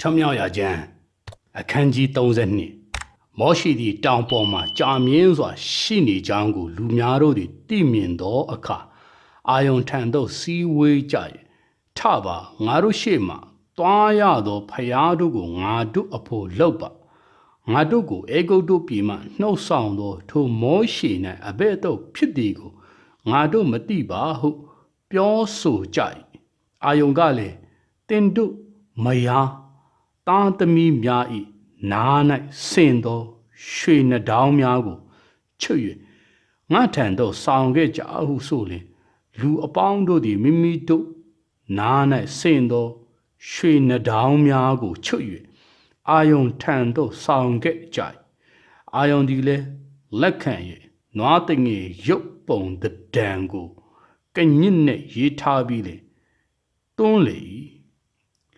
ထမြောက်ရကျမ်းအခန်းကြီး32မောရှိသည်တောင်ပေါ်မှကြာမြင့်စွာ ရှိနေကြောင်းကိုလူများတို့သည်သိမြင်သောအခါအာယုန်ထံသို့စီးဝေးကြ၏ထပါငါတို့ရှေ့မှသွားရသောဖျားတို့ကိုငါတို့အဖို့လောက်ပါငါတို့ကိုအေဂုတ်တို့ပြည်မှနှုတ်ဆောင်သောထိုမောရှိ၌အဘဲ့တော့ဖြစ်သည်ကိုငါတို့မသိပါဟုပြောဆိုကြ၏အာယုန်ကလည်းတင်တို့မယား တာသမီများဤနား၌ဆင်သောရွှေနှဒေါင်းများကိုချွတ်၍ငါထံသို့ဆောင်ခဲ့ကြဟုဆိုလျှင်လူအပေါင်းတို့သည်မိမိတို့နား၌ဆင်သောရွှေနှဒေါင်းများကိုချွတ်၍အာယုန်ထံသို့ဆောင်ခဲ့ကြ၏အာယုန်သည်လည်းလက်ခံ၍နွားတငယ်ရုပ်ပုံတဒံကိုကညစ်နှင့်ရေးထားပြီးလေတွန်းလေ၏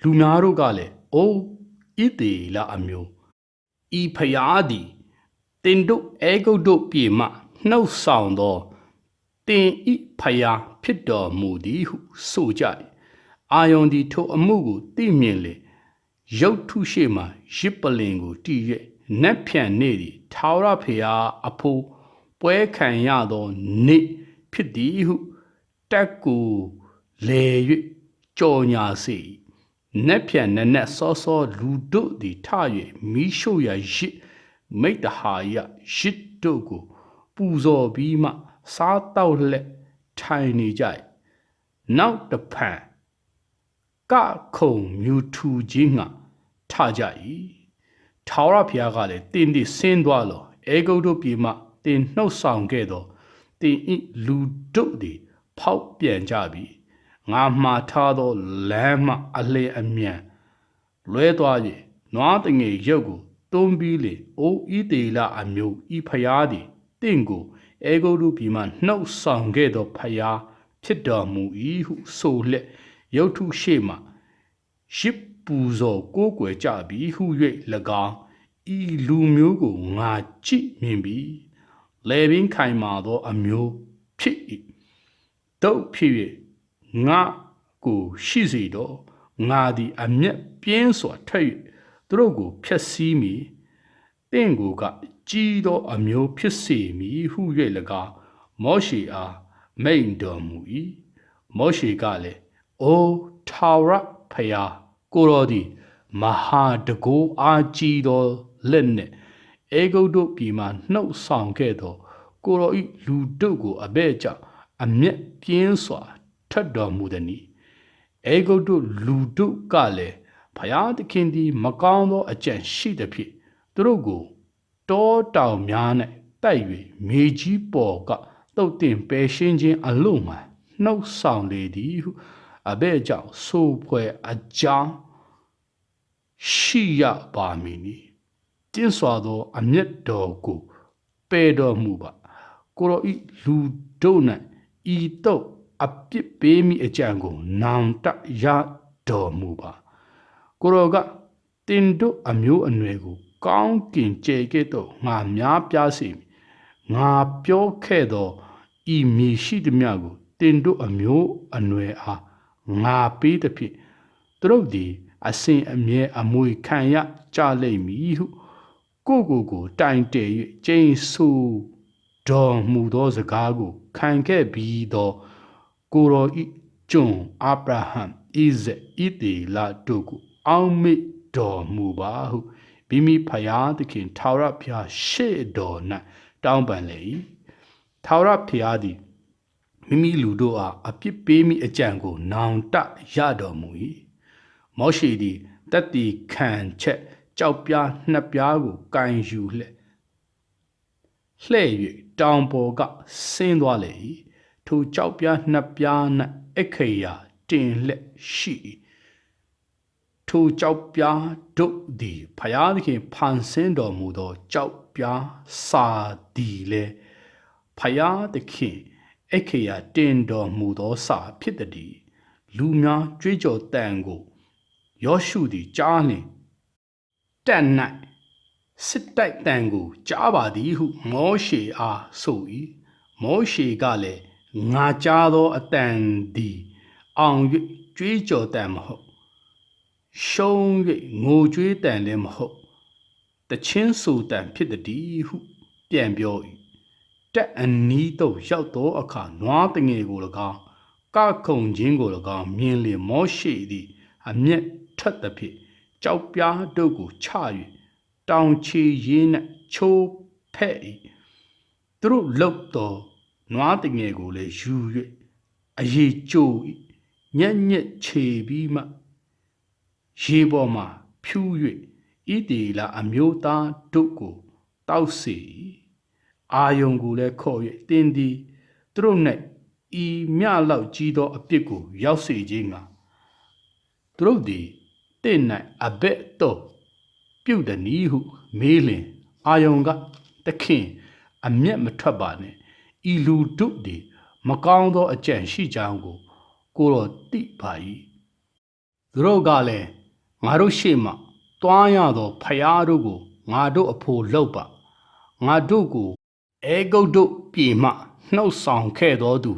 လူများတို့ကလည်းအိုး ဣသေလအမျိုးဤဖျားသည်တင်တို့အေဂုတ်တို့ပြေမှနှုတ်ဆောင်သောတင်ဤဖျားဖြစ်တော်မူသည်ဟုဆိုကြ၏အာယုန်သည်ထိုအမှုကိုသိမြင်လေရုတ်ထုရှိမှရစ်ပလင်ကိုတီး၍နက်ဖြန်နေသည်ထာဝရဖျားအဖိုးပွဲခံရသောနေ့ဖြစ်သည်ဟုတက်ကိုလေ၍ကြော်ညာစေ၏ နက်ဖြန်နက်နက်စောစောလူတို့သည်ထ၍မိရှို့ရရစ်မိတ္တဟာယရစ်တို့ကို ပူဇော်ပြီးမှ စားတောက်လက်ထိုင်နေကြ၏နောက်တစ်ဖန်ကခုံမြူထူခြင်းငှထကြ၏ထာဝရဘုရားကလည်းတင်းတိဆင်းသွားလောအေဂုတ်တို့ပြည်မှတင်းနှုတ်ဆောင်ခဲ့သောတင်းဤလူတို့သည် ဖောက်ပြန်ကြပြီ ငါမှားထားသောလမ်းမှအလင်းအမြန်လွဲသွား၍နွားတငယ်ရုပ်ကိုတွန်းပြီးလေအိုးဤတေလအမျိုးဤဖျားသည်တင့်ကိုအေဂုတ်တို့ပြည်မှနှုတ်ဆောင်ခဲ့သောဖျားဖြစ်တော်မူ၏ဟုဆိုလက်ရုတ်ထုရှေ့မှရှစ်ပူဇော်ကိုးကွယ်ကြပြီဟု၍၎င်းဤလူမျိုးကိုငါကြည့်မြင်ပြီလေပင်ခိုင်မာသောအမျိုးဖြစ်၏တို့ဖြစ်၍ ငါကိုရှိစေတော့ငါသည်အမျက်ပြင်းစွာထွက်၍သူတို့ကိုဖျက်ဆီးမိတင့်ကိုကကြီးသောအမျိုးဖြစ်စေမည်ဟု၍၎င်းမောရှေအားမိန်တော်မူ၏မောရှေကလည်းအိုထာဝရဖျားကိုတော်သည်မဟာတကိုးအားကြီးသောလက်နှင့်အေဂုတ်တို့ပြည်မှနှုတ်ဆောင်ခဲ့သောကိုတော်ဤလူတို့ကိုအဘဲ့ကြောင့်အမျက်ပြင်းစွာ ထွက်တော်မူသည်။အေဂုတ်တို့လူတို့ကလည်းဖယားသခင်သည် မကောင်းသောအကြံရှိသဖြင့်သူတို့ကိုတောတောင်များ၌တိုက်၍မြေကြီးပေါ်ကတုတ်တင်ပယ်ရှင်းခြင်းအလို့မှနှုတ်ဆောင်လေသည်ဟုအဘဲ့ကြောင့်ဆိုဖွယ်အကြောင်းရှိရပါမည်နီ။ကျင်းစွာသောအမျက်တော်ကိုပယ်တော်မူပါကိုရောဤလူတို့၌ဤတော့ အပြစ်ပေးမိအကြံကိုနောင်တရတော်မူပါကိုရောကတင်တို့အမျိုးအနွယ်ကို ကောင်းကင်ကြဲကဲ့သို့ငါများပြားစေငါပြောခဲ့သောဤမြေရှိသည်များကိုတင်တို့အမျိုးအနွယ်အားငါပေးသည်ဖြင့်သူတို့သည်အစဉ်အမြဲအမွေခံရကြလိမ့်မည်ဟုကိုကိုကိုတိုင်တည်၍ကျိန်ဆူတော်မူသောစကားကိုခံခဲ့ပြီးသော ကိုရောဤကျွန်အာဗြဟံဣဇက်ဣတေလတို့ကိုအောက်မေ့တော်မူပါဟုမိမိဖယားသခင်ထာဝရဘုရားရှေ့တော်၌တောင်းပန်လေ၏ထာဝရဘုရားသည်မိမိလူတို့အားအပြစ်ပေးမိအကြံကို နောင်တရတော်မူ၏မောရှိသည်တက်တီခံချက်ကြောက်ပြားနှစ်ပြားကိုကင်ယူလှဲ့လှဲ့၍တောင်ပေါ်ကဆင်းသွားလေ၏ ထိုကြောက်ပြားနှစ်ပြား၌အခရာတင်လက်ရှိ၏ထိုကြောက်ပြားတို့သည်ဖယားသခင်ဖန်ဆင်းတော်မူသောကြောက်ပြားစာသည်လေဖယားသခင်အခရာတင်တော်မူသောစာဖြစ်သည်လူများကြွေးကြော်တန်ကိုယောရှုသည်ကြားလျင်တက်၌စစ်တိုက်တန်ကိုကြားပါသည်ဟုမောရှေအားဆို၏မောရှေကလည်း ငါကြားသောအတန်သည်အောင်၍ကြွေးကြော်တန်မဟုတ်ရှုံး၍ငိုကြွေးတန်လည်းမဟုတ်တချင်းဆူတန်ဖြစ်သည်ဟု ပြန်ပြော၏တက်အနီးသို့ရောက်သောအခါနွားတငယ်ကို၎င်းကခုံချင်းကို၎င်းမြင်လေမောရှိသည်အမျက်ထက်သဖြင့်ကြောက်ပြားတို့ကိုချ၍တောင်ချီရင်းနှင့်ချိုးဖဲ့၏သူတို့လုတ်သော နွားတငယ်ကိုလည်းယူ၍အရေးကြို၏ညက်ညက်ခြေပြီးမှရေပေါ်မှဖြူး၍ဤတီလာအမျိုးသားတို့ကိုတောက်စေ၏အာယုံကိုလည်းခေါ်၍တင်းသည်သူတို့၌ဤမြလောက်ကြီးသောအပြစ်ကိုရောက်စေခြင်းငှာသူတို့သည်တင့်၌အဘက်တော့ပြုတ်သည်နည်းဟု မေးလင် အာယုံကတခင် အမျက်မထွက်ပါနဲ့ ဤလူတို့သည်မကောင်းသောအကြံရှိကြောင်းကို ကိုတော်သိပါ၏သူတို့ကလည်းငါတို့ရှေ့မှတွားရသောဖယားတို့ကိုငါတို့အဖို့လောက်ပါငါတို့ကိုအဲဂုတ်တို့ပြေမှနှုတ်ဆောင်ခဲ့တော်သူ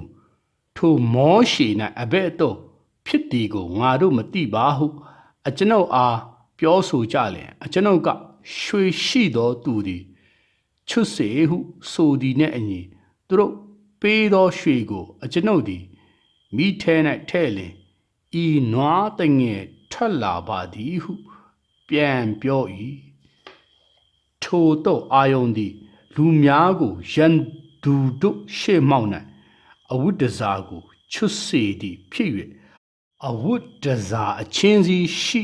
ထိုမောရှေ၌အဘဲ့တော့ဖြစ်သည်ကိုငါတို့မသိပါဟု အကျွန်ုပ်အားပြောဆိုကြလျင်အကျွန်ုပ်ကရွှေရှိသောသူသည်ချွတ်စေဟု ဆိုသည်နှင့်အညီ သူတို့ပေးသောရွှေကို အကျွန်ုပ်သည်မိထဲ၌ထဲ့လျင်ဤနွားတငယ်ထွက်လာပါသည်ဟု ပြန်ပြော၏ထိုတော့အာယုန်သည်လူများကိုရန်သူတို့ရှေ့မှောက်၌အဝိတ္တဇာကိုချွတ်စေသည်ဖြစ်၍အဝိတ္တဇာအချင်းစီရှိ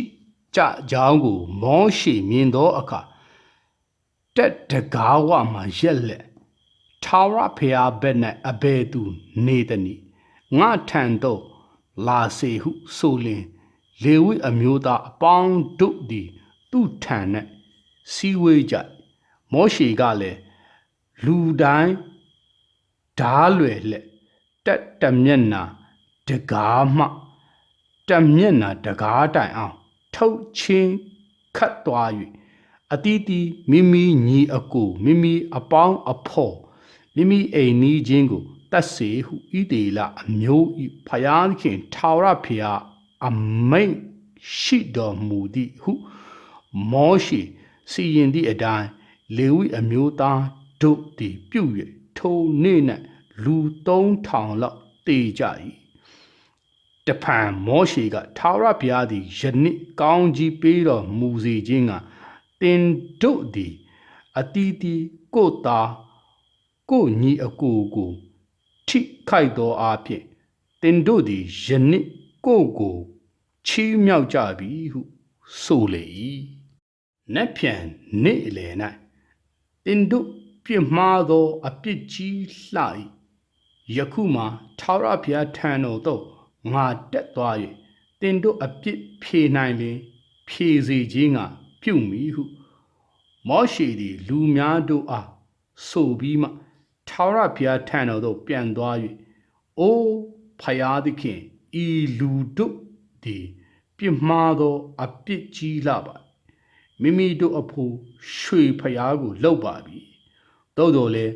ကြကြောင်းကို မောရှေမြင်သောအခါတက်တကားဝမှရက်လက် ထာဝရဖျားဘက်၌အဘယ်သူနေသနည်းငါထံသို့လာစေဟုဆိုလျင်လေဝိအမျိုးသားအပေါင်းတို့သည်သူ့ထံ၌စီဝေးကြမောရှေကလည်းလူတိုင်းဓားလွယ်လက်တက်တမျက်နာတကားမှတမျက်နာတကားတိုင်အောင် ထုတ်ချင်းခတ်သွား၍အတီးတီမိမိညီအကိုမိမိအပေါင်းအဖော် မိမိအိမ်နီးချင်းကိုတတ်စေဟုဤတေလအမျိုးဤဖယားခင်ထာဝရဖျားအမိန့်ရှိတော်မူသည်ဟုမောရှိစီရင်သည့်အတိုင်းလေဝိအမျိုးသားတို့သည်ပြု၍ထိုနေ့၌လူ3000လောက်တေကြ၏တဖန်မောရှိကထာဝရဘုရားသည်ယနေ့ကောင်းကြီးပေးတော်မူစေခြင်းကတင်တို့သည်အတီးတီကိုသား ကိုညီအကိုကိုထိခိုက်သောအဖြစ်တင်တို့သည်ယနေ့ကိုကိုချီးမြှောက်ကြပြီဟုဆိုလေ၏နက်ဖြန်နေ့လေ၌တင်တို့ပြစ်မှားသောအပြစ်ကြီးလှ၏ယခုမှထာဝရဘုရားထံတော်သို့ငါတက်သွား၍တင်တို့အပြစ်ဖြေနိုင်လင်ဖြေစေခြင်းကပြုမိဟု မောရှိသည် လူများတို့အားဆိုပြီးမှ ထာဝရဘုရားထံတော်သို့ပြန်သွား၍အိုးဖယားသခင်ဤလူတို့သည်ပြစ်မှားသောအပြစ်ကြီးလာပါမိမိတို့အဖို့ရွှေဖယားကိုလှုပ်ပါပြီသို့တော်လည်း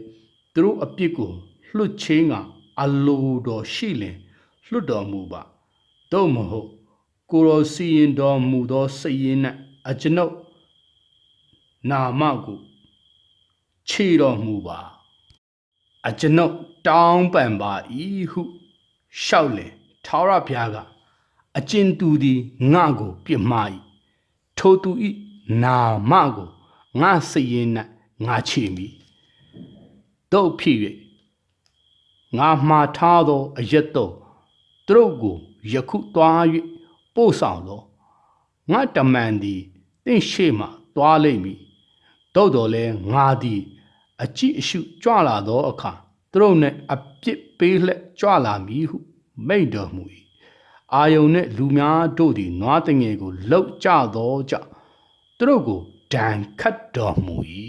သူတို့အပြစ်ကိုလွတ်ချင်းကအလိုတော်ရှိလင်လွတ်တော်မူပါသို့မဟုတ်ကိုရောစီရင်တော်မူသောစိတ်ရင်း၌အကျွန်ုပ်နာမကိုခြေတော်မူပါ အကျွန်ုပ်တောင်းပန်ပါ၏ဟုရှောက်လေထာဝရဘုရားကအကျဉ်သူသည်ငါကို ပြစ်မှား၏ထိုသူ၏နာမကိုငါစိတ်ရင်း၌ငါချေမိတို့ဖြစ်၍ငါမှားထားသောအရက်တော့သူတို့ကိုယခုသွား၍ပို့ဆောင်သောငါတမန်သည်တင့်ရှေ့မှသွားလိမ့်မည်သို့တော်လဲငါသည် အကြည့်အရှုကြွလာသောအခါသူတို့နှင့်အပြစ်ပေးလက်ကြွလာမည်ဟုမိန့်တော်မူ၏အာယုန်နှင့်လူများတို့သည်နွားတငယ်ကိုလှုပ်ကြသောကြောင့်သူတို့ကိုဒဏ်ခတ်တော်မူ၏